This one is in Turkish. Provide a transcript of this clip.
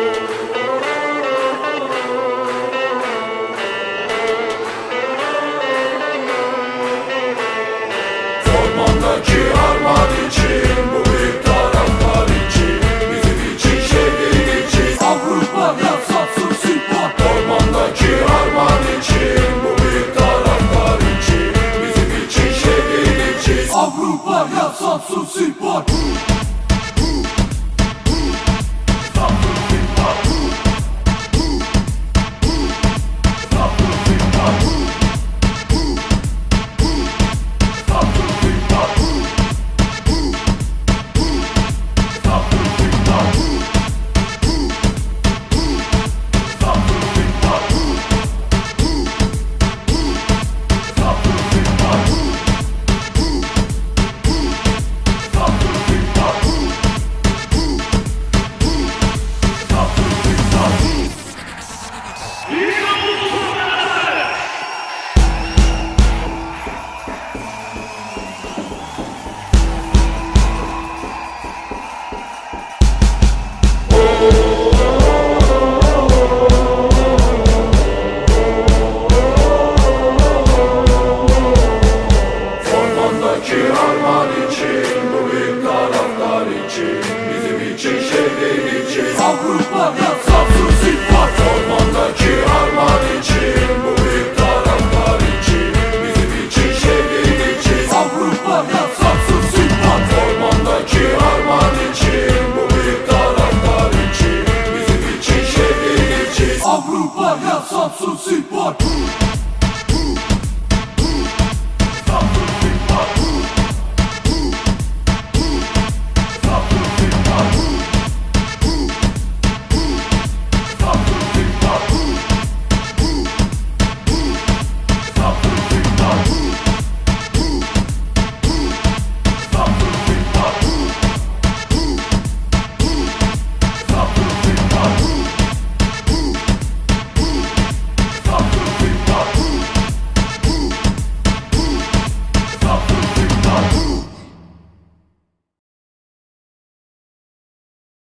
Música için şehrin için Avrupa'da Samsun